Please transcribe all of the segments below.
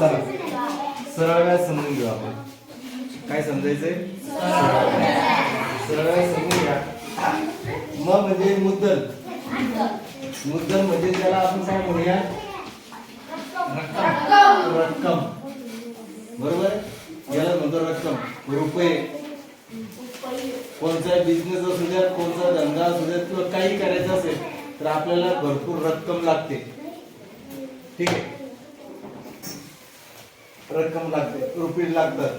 चला. सरळ व्याज समजून घेऊ आपण. काय समजायचंय? सरळ व्याज समजून घ्या. मग म्हणजे मुद्दल. मुद्दल म्हणजे त्याला आपण काय म्हणूया? रक्कम. बरोबर? याला म्हणतो रक्कम. रुपये. कोणता बिझनेस असू द्या कोणता धंदा असू द्या किंवा काही करायचं असेल तर आपल्याला भरपूर रक्कम लागते. ठीक आहे? रक्कम लागते रुपये लागतात.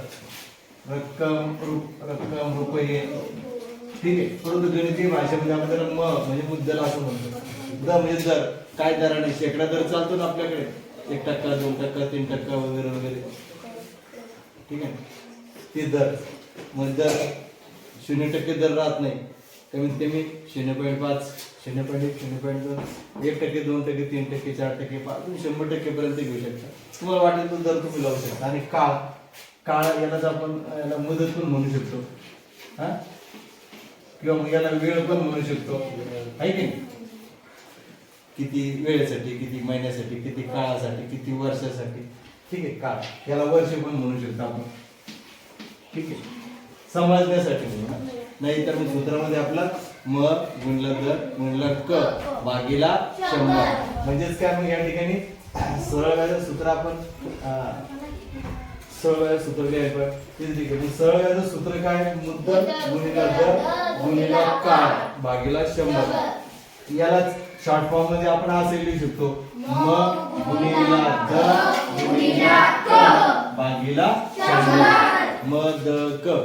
रक्कम रुप रक्कम रुपये. ठीक आहे. परंतु गणितीय भाषेमध्ये आपण त्याला म म्हणजे मुद्दल असं म्हणतो. द म्हणजे दर काय दराने शेकडा दर चालतो ना आपल्याकडे. एक टक्का दोन टक्का तीन टक्का वगैरे वगैरे. ठीक आहे. ते दर. म्हणजे दर शून्य टक्के दर राहत नाही. कमीत कमी शून्य पॉईंट पाच. शून्य पॉईंट एक शून्य पॉईंट दोन एक टक्के दोन टक्के तीन टक्के चार टक्के पाच तुम्ही शंभर टक्केपर्यंत घेऊ शकता. तुम्हाला वाटेल तो दर तुम्ही लावू शकता. आणि काळ काळ यालाच आपण याला मुदत पण म्हणू शकतो. हा? किंवा मग याला वेळ पण म्हणू शकतो. आहे की नाही? किती वेळेसाठी किती महिन्यासाठी किती काळासाठी किती वर्षासाठी. ठीक आहे काळ. याला वर्ष पण म्हणू शकतो आपण. ठीक आहे. समजण्यासाठी म्हणू नाही तर मग सूत्रामध्ये आपला म गुणलं दर गुणलं क. भागीला शंभर. म्हणजेच काय मग या ठिकाणी? सरळ व्याज सूत्र आपण सरळ व्याज सूत्र काय पण तेच ठीक आहे सरळ व्याज सूत्र काय? मुद्दल गुणिला दर गुणिला काळ भागीला शंभर. यालाच शॉर्ट फॉर्ममध्ये आपण असे लिहू शकतो. म गुणिला द गुणिला क. भागीला शंभर. म द क.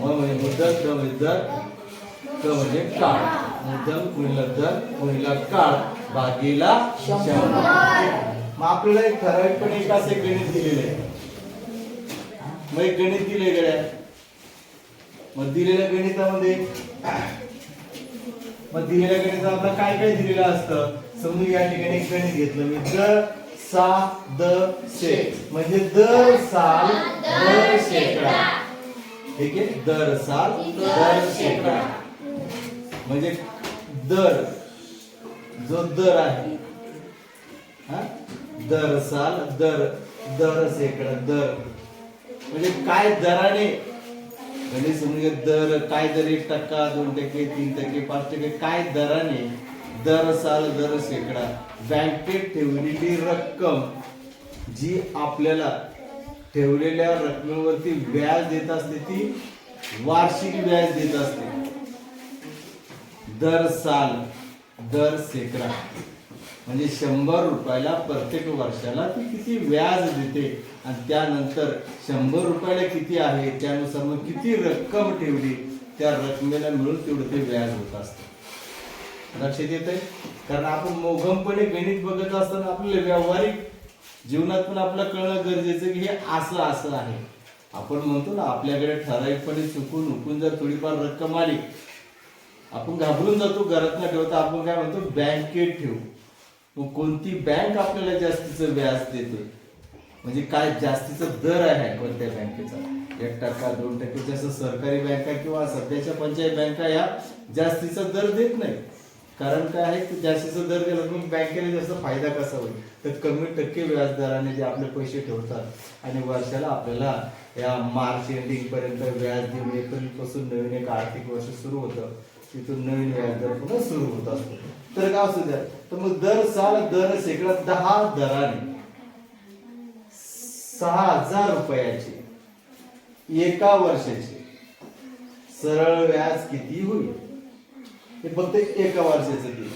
म म्हणजे द म्हणजे दर क म्हणजे काळ. मुद्दम गुणिला दर गुणिला काळ. भागीला शंभर. मग आपल्याला एक ठराविकपणे एक असे गणित दिलेले आहे. मग एक गणित दिले गड्या. मग दिलेल्या गणितामध्ये मग दिलेल्या गणितात आपल्याला काय काय दिलेलं असतं? समजून या ठिकाणी एक गणित घेतलं मी. द सा द से म्हणजे दर साल दर शेकडा. ठीक आहे? दर साल दर शेकडा म्हणजे दर. जो दर आहे. हा? दर साल दर दर शेकडा दर. म्हणजे काय दराने? म्हणजे दर काय दर एक टक्का दोन टक्के तीन टक्के पाच टक्के काय दराने? दर साल दर शेकडा बँकेत ठेवलेली रक्कम जी आपल्याला ठेवलेल्या रकमेवरती व्याज देत असते ती वार्षिक व्याज देत असते. दर साल दर सेकरा. म्हणजे शंभर रुपयाला प्रत्येक वर्षाला ती किती व्याज देते आणि त्यानंतर शंभर रुपयाला किती आहे त्यानुसार मग किती रक्कम ठेवली त्या रकमेला मिळून तेवढं ते व्याज होत असतं. लक्षात येत आहे कारण आपण मोघमपणे गणित बघत असताना आपल्याला व्यावहारिक जीवनात पण आपलं कळणं गरजेचं की हे असं असं आहे. आपण म्हणतो ना आपल्याकडे ठराविकपणे चुकून उकून जर थोडीफार रक्कम आली आपण घाबरून जातो घरात न ठेवता आपण काय म्हणतो बँकेत ठेवू. मग कोणती बँक आपल्याला जास्तीचं व्याज देते? म्हणजे काय जास्तीचा दर आहे कोणत्या बँकेचा? एक टक्का दोन टक्के जसं सरकारी बँका किंवा सध्याच्या पंचायत बँका या जास्तीचा दर देत नाही कारण काय आहे की जास्तीचा दर दिला तर मग बँकेला जास्त फायदा कसा होईल? तर कमी टक्के व्याजदराने जे आपले पैसे ठेवतात आणि वर्षाला आपल्याला या मार्च एंडिंग पर्यंत व्याज देऊन एप्रिलपासून नवीन एक आर्थिक वर्ष सुरू होतं. तिथून नवीन व्याजदर पुन्हा सुरू होत असतो. तर काय असू द्या. तर मग दर साल दर शेकडा दहा दराने सहा हजार रुपयाचे एका वर्षाचे सरळ व्याज किती होईल? हे फक्त एका वर्षाचं दिलं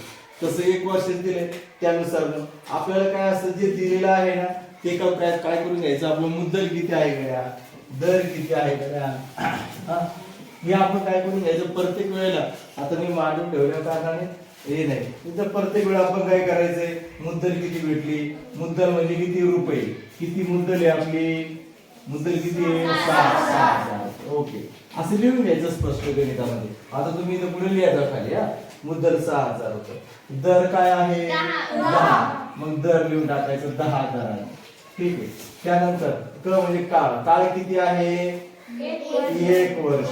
तसं एक वर्ष दिलंय त्यानुसार आपल्याला काय असं जे दिलेलं आहे ना ते काय काय करून घ्यायचं? आपलं मुद्दल किती आहे गड्या? दर किती आहे गड्या? हा? हे आपण काय करून घ्यायचं? प्रत्येक वेळेला. आता मी मांडून ठेवल्या कारणाने हे नाही. तिथं प्रत्येक वेळा आपण काय करायचंय? मुद्दल किती भेटली? मुद्दल म्हणजे किती रुपये? किती मुद्दल आहे आपली? मुद्दल किती आहे? सहा सहा हजार. ओके. असं लिहून घ्यायचं स्पष्ट गणितामध्ये. आता तुम्ही इथं पुढे लिहायचा खाली हा. मुद्दल सहा हजार रुपये दर काय आहे? दहा. मग दर लिहून टाकायचं दहा दराने ठीक आहे. त्यानंतर क म्हणजे काळ. काळ किती आहे? एक वर्ष.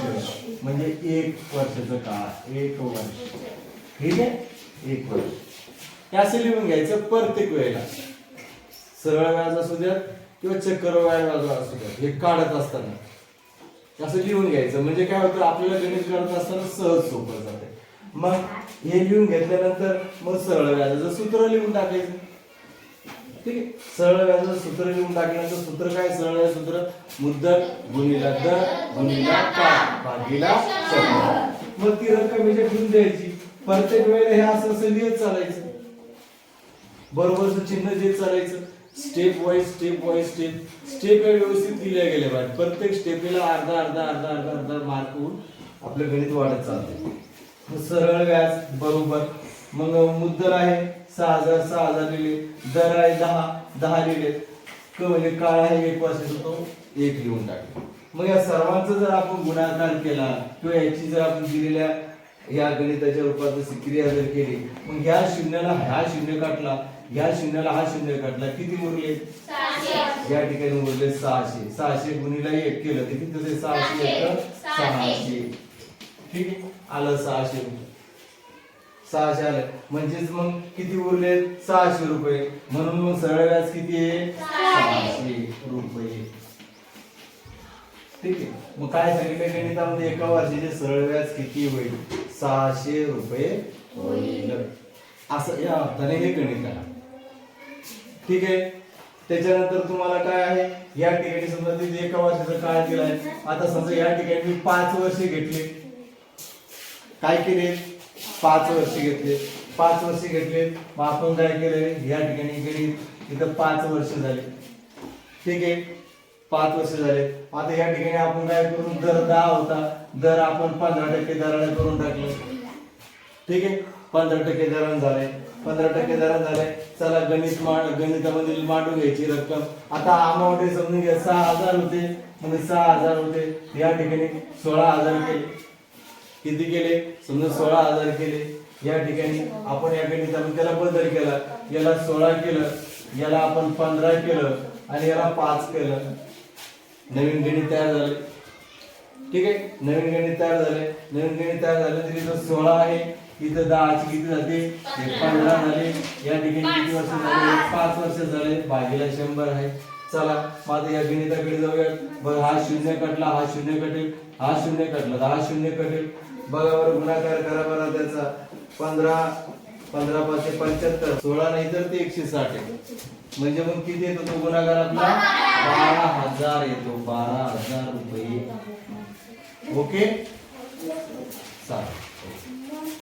म्हणजे एक वर्षाचं काळ. एक वर्ष. ठीक आहे? एक वर्ष. हे असं लिहून घ्यायचं प्रत्येक वेळेला. सरळ व्याज असू द्यात. किंवा चक्कर व्याज असू द्या हे काढत असताना. असं लिहून घ्यायचं. म्हणजे काय होतं आपल्याला गणित करत असताना सहज सोपं जाते. मग हे लिहून घेतल्यानंतर मग सरळ व्याजाचं सूत्र लिहून टाकायचं. ठीक आहे? सरळ व्याजाचं सूत्र लिहून टाकल्यानंतर सूत्र काय? सरळ व्याज सूत्र मुद्दल गुणिला दर गुणिला काळ भागीला मग ती रक्कम याच्या ठेवून द्यायची. प्रत्येक वेळेला हे असं असं लिहित चालायचं. बरोबरचं चिन्ह देत चालायचं. Step wise step wise step step व्यवस्थित दिल्या गेल्या पाहिजे. प्रत्येक स्टेपला अर्धा अर्धा अर्धा अर्धा अर्धा मार्क होऊन आपलं गणित वाढत चालते मग सरळ व्याज बरोबर. मग मुद्दल आहे सहा हजार सहा हजार लिहिले. दर आहे दहा दहा लिहिले. क म्हणजे काळ आहे एक वर्षाचा तो एक लिहून टाकले. मग या सर्वांचा जर आपण गुणाकार केला किंवा याची जर आपण दिलेल्या या गणिताच्या रूपात जशी क्रिया जर केली मग ह्या शून्याला ह्या शून्य काटला ह्या शून्याला हा शून्य काटला किती उरले या ठिकाणी उरले सहाशे. सहाशे गुणिला एक केलं. किती? होते सहाशे एक सहाशे. ठीक आहे? आलं सहाशे सहाशे आलं. म्हणजेच मग किती उरले? सहाशे रुपये. म्हणून मग सरळ व्याज किती आहे? सहाशे रुपये. ठीक आहे? मग काय सांगितलं गणितामध्ये? एका वर्षाचे सरळ व्याज किती होईल? सहाशे रुपये होईल. असं या अर्थाने हे गणित आहे ठीक आहे? त्याच्यानंतर तुम्हाला काय आहे? या ठिकाणी समजा तिथे एका वर्षाचा काळ आहे आता समजा या ठिकाणी मी पाच वर्षे घेतले. काय केले? पाच वर्षे घेतले. पाच वर्षे घेतले. मग आपण काय केले या ठिकाणी गणित इथं पाच वर्ष झाले. ठीक आहे? पाच वर्ष झाले. आता या ठिकाणी आपण काय करून? दर दहा होता. दर आपण पंधरा टक्के दराने करून टाकले. ठीक आहे? पंधरा टक्के दरान झाले. पंधरा टक्के दरान झाले. चला गणित मांड गणितामधील मांडून घ्यायची रक्कम. आता अमाऊंट हे समजून घ्या. सहा हजार होते. म्हणजे सहा हजार होते. या ठिकाणी सोळा हजार केले. किती केले? समजा सोळा हजार केले. या ठिकाणी आपण या गणितामध्ये त्याला बदल केला. याला सोळा केलं. याला आपण पंधरा केलं. आणि याला पाच केलं. नवीन गणित तयार झाले. ठीक आहे? नवीन गणित तयार झाले. नवीन गणित तयार झाले. तरी सोळा आहे इथं दहाची किती जाते हे पंधरा झाले. या ठिकाणी किती वर्ष झाले? पाच वर्ष झाले. भागीला शंभर आहे. चला माझं या गणिताकडे जाऊया. बघ हा शून्य कटला हा शून्य कटेल हा शून्य कटला तर हा शून्य कटेल. बघा बरं गुणाकार करा बरं त्याचा. पंधरा पंधरा पाचशे पंच्याहत्तर. सोळा नाही तर ते एकशे साठ आहे. म्हणजे मग किती येतो तो गुणाकार आपला? बारा हजार येतो. बारा हजार रुपये. ओके? चालेल.